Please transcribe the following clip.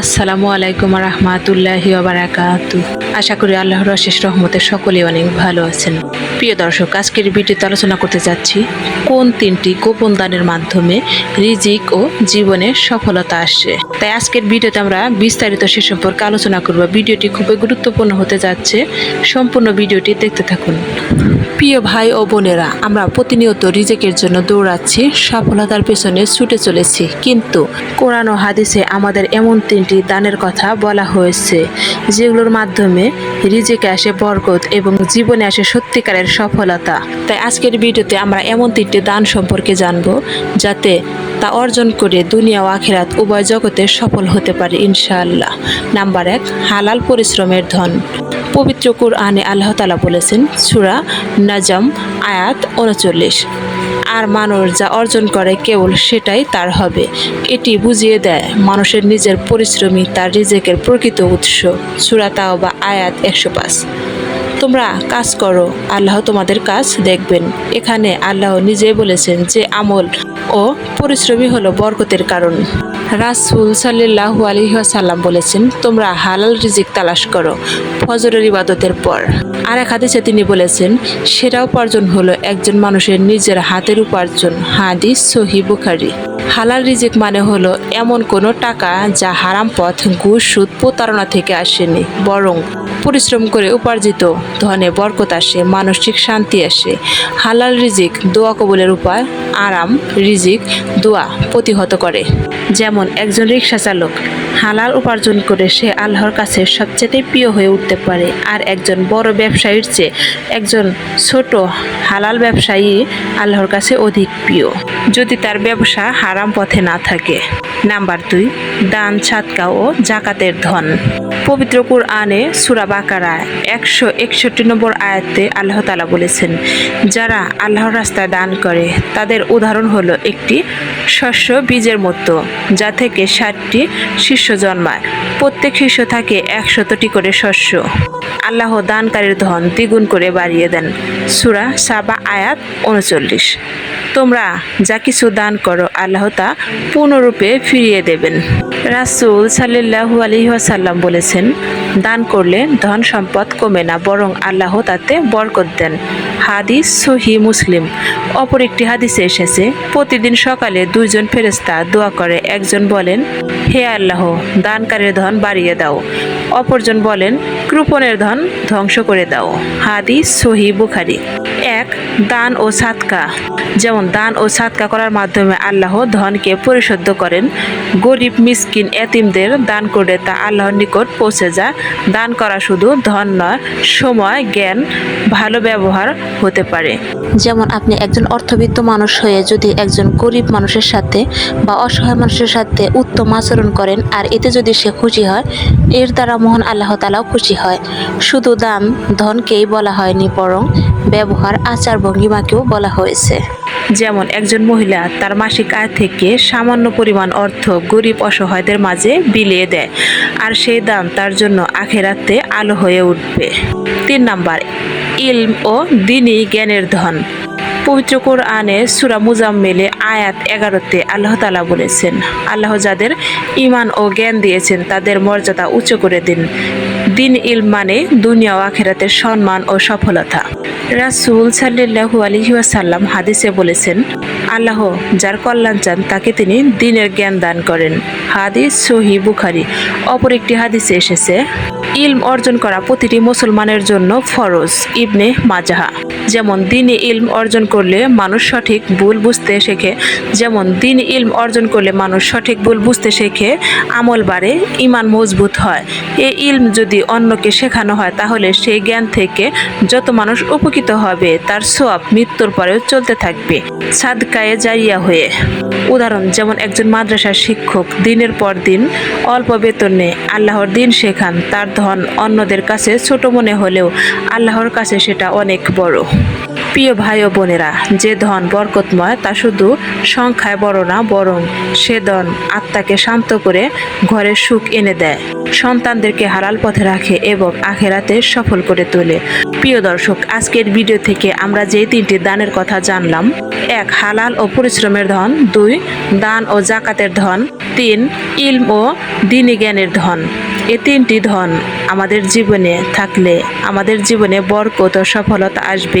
আসসালামু আলাইকুম রহমাতুল্লাহি আশা করি আল্লাহর অশেষ রহমতে সকলে অনেক ভালো আছেন। প্রিয় দর্শক, আজকের ভিডিওতে আলোচনা করতে যাচ্ছি কোন তিনটি গোপন দানের মাধ্যমে রিজিক ও জীবনে সফলতা আসে। তাই আজকের ভিডিওতে আমরা বিস্তারিত সে সম্পর্কে আলোচনা করব। ভিডিওটি খুবই গুরুত্বপূর্ণ হতে যাচ্ছে। সম্পূর্ণ ভিডিওটি দেখতে থাকুন। প্রিয় ভাই ও বোনেরা, আমরা প্রতিনিয়ত রিজেকের জন্য দৌড়াচ্ছি, সফলতার পেছনে ছুটে চলেছি। কিন্তু কোরআন ও হাদিসে আমাদের এমন তিনটি দানের কথা বলা হয়েছে যেগুলোর মাধ্যমে রিজেকে আসে বরকত এবং জীবনে আসে সত্যিকারের সফলতা। তাই আজকের ভিডিওতে আমরা এমন তিনটি দান সম্পর্কে জানব, যাতে তা অর্জন করে দুনিয়া ও আখেরাত উভয় জগতে সফল হতে পারে, ইনশাআল্লাহ। নাম্বার এক, হালাল পরিশ্রমের ধন। পবিত্র কোরআনে আল্লাহ তালা বলেছেন, সুরা নাজম, আয়াত উনচল্লিশ। আর মানুষ যা অর্জন করে কেবল সেটাই তার হবে। এটি বুঝিয়ে দেয়, মানুষের নিজের পরিশ্রমী তার রিজেকের প্রকৃত উৎস। সুরা তাও বা আয়াত একশো পাঁচ। তোমরা কাজ করো, আল্লাহ তোমাদের কাজ দেখবেন। এখানে আল্লাহ নিজে বলেছেন যে আমল ও পরিশ্রমী হলো বরকতের কারণ। রাসুল সাল্লাহ আলহাসাল্লাম বলেছেন, তোমরা হালাল রিজিক তালাশ করো ফজরের ইবাদতের পর। আর এক হাদিসে তিনি বলেছেন সেরা উপার্জন হলো একজন মানুষের নিজের হাতের উপার্জন। হাদিস সহি বুখারি। হালাল রিজিক মানে হলো এমন কোনো টাকা যা হারাম পথ, ঘুষ, সুদ, প্রতারণা থেকে আসেনি, বরং পরিশ্রম করে উপার্জিত ধনে বরকত আসে, মানসিক শান্তি আসে। হালাল রিজিক দোয়া কবলের উপায়, আরাম রিজিক দোয়া প্রতিহত করে। যেমন একজন রিক্সা চালক হালাল উপার্জন করে সে আল্লাহর কাছে সবচেয়ে প্রিয় হয়ে উঠতে পারে। আর একজন বড় ব্যবসায়ীর চেয়ে একজন ছোট হালাল ব্যবসায়ী আল্লাহর কাছে অধিক প্রিয়। যদি তার ব্যবসা হারাম পথে না থাকে। নাম্বার দুই, দান ছাতকা ও জাকাতের ধন। পবিত্র কুরআনে সুরা বাকারা একশো একষট্টি নম্বর আয়াতে আল্লাহ তালা বলেছেন, যারা আল্লাহর রাস্তায় দান করে, তাদের উদাহরণ হলো একটি শস্য বীজের মতো, যা থেকে ষাটটি শীর্ষ জন্মায়। প্রত্যেক শীর্ষ থাকে একশতটি করে শস্য। আল্লাহ দানকারীর ধন দ্বিগুণ করে বাড়িয়ে দেন। সুরা সাবা আয়াত উনচল্লিশ। তোমরা যা কিছু দান করো, আল্লাহ তা পূর্ণরূপে ফিরিয়ে দেবেন। রাসুল সাল্লাহু আলহিহাসাল্লাম বলেছেন, দান করলে ধন সম্পদ কমে না, বরং আল্লাহ তাতে বরকত দেন। হাদিস সহি মুসলিম। অপর একটি হাদিসে এসেছে, প্রতিদিন সকালে দুইজন ফেরেস্তা দোয়া করে, একজন বলেন, হে আল্লাহ, দানকারীর ধন বাড়িয়ে দাও অপরজন বলেন, কৃপণের ধন ধ্বংস করে দাও হাদিস সহি বুখারি। এক দান ও সাতকা যেমন দান ও সাতকা করার মাধ্যমে আল্লাহ ধনকে পরিশুদ্ধ করেন। গরিব, মিসকিন, এতিমদের দান করে তা আল্লাহর নিকট পৌঁছে যায়। দান করা শুধু ধন নয়, সময়, জ্ঞান, ভালো ব্যবহার হতে পারে। যেমন আপনি একজন অর্থবিত্ত মানুষ হয়ে যদি একজন গরিব মানুষের সাথে বা অসহায় মানুষের সাথে উত্তম আচরণ করেন আর এতে যদি সে খুশি হয়, এর দ্বারা মোহন আল্লাহ তালাও খুশি হয়। শুধু দান ধনকেই বলা হয়নি, বরং ব্যবহার, আচার ভঙ্গিমাকেও বলা হয়েছে। যেমন একজন মহিলা তার মাসিক আয় থেকে সামান্য পরিমাণ অর্থ গরিব অসহায়দের মাঝে বিলিয়ে দেয়, আর সেই দাম তার জন্য আখেরাতে আলো হয়ে উঠবে। তিন নাম্বার, ইলম ও দিনী জ্ঞানের ধন। পবিত্র কোরআনে সুরা মুজাম্মেলে আয়াত এগারোতে আল্লাহ তালা বলেছেন, আল্লাহ যাদের ইমান ও জ্ঞান দিয়েছেন তাদের মর্যাদা উঁচু করে দিন। দিন ইল মানে দুনিয়া ও আখেরাতের সম্মান ও সফলতা। রাসুল সাল্লু আলহিউসাল্লাম হাদিসে বলেছেন, আল্লাহ যার কল্যাণ চান তাকে তিনি দিনের জ্ঞান দান করেন। হাদিস সহি বুখারি। অপর একটি হাদিসে এসেছে ইলম অর্জন করা প্রতিটি মুসলমানের জন্য ফরজ, ইবনে মাজাহা। যেমন দিনে ইলম অর্জন করলে মানুষ সঠিক ভুল বুঝতে শেখে, যেমন দিন ইলম অর্জন করলে মানুষ সঠিক ভুল বুঝতে শেখে, আমল বাড়ে, ইমান মজবুত হয়। এই ইলম যদি অন্যকে শেখানো হয়, তাহলে সেই জ্ঞান থেকে যত মানুষ উপকৃত হবে, তার সোয়াব মৃত্যুর পরেও চলতে থাকবে। সাদকায়ে জারিয়া হয়ে। উদাহরণ, যেমন একজন মাদ্রাসার শিক্ষক দিনের পর দিন অল্প বেতনে আল্লাহর দিন শেখান, তার ধন অন্যদের কাছে ছোট মনে হলেও আল্লাহর কাছে সেটা অনেক বড়। প্রিয় ভাই ও বোনেরা, যে ধন বরকতময়, তা শুধু সংখ্যায় বড় না, বরং সে ধন আত্মাকে শান্ত করে ঘরে সুখ এনে দেয়। সন্তানদেরকে হালাল পথে রাখে এবং আখেরাতে সফল করে তোলে। প্রিয় দর্শক, আজকের ভিডিও থেকে আমরা যে তিনটি দানের কথা জানলাম, এক, হালাল ও পরিশ্রমের ধন, দুই, দান ও জাকাতের ধন, তিন, ইলম ও দিনী জ্ঞানের ধন। এ তিনটি ধন আমাদের জীবনে থাকলে আমাদের জীবনে বরকত ও সফলতা আসবে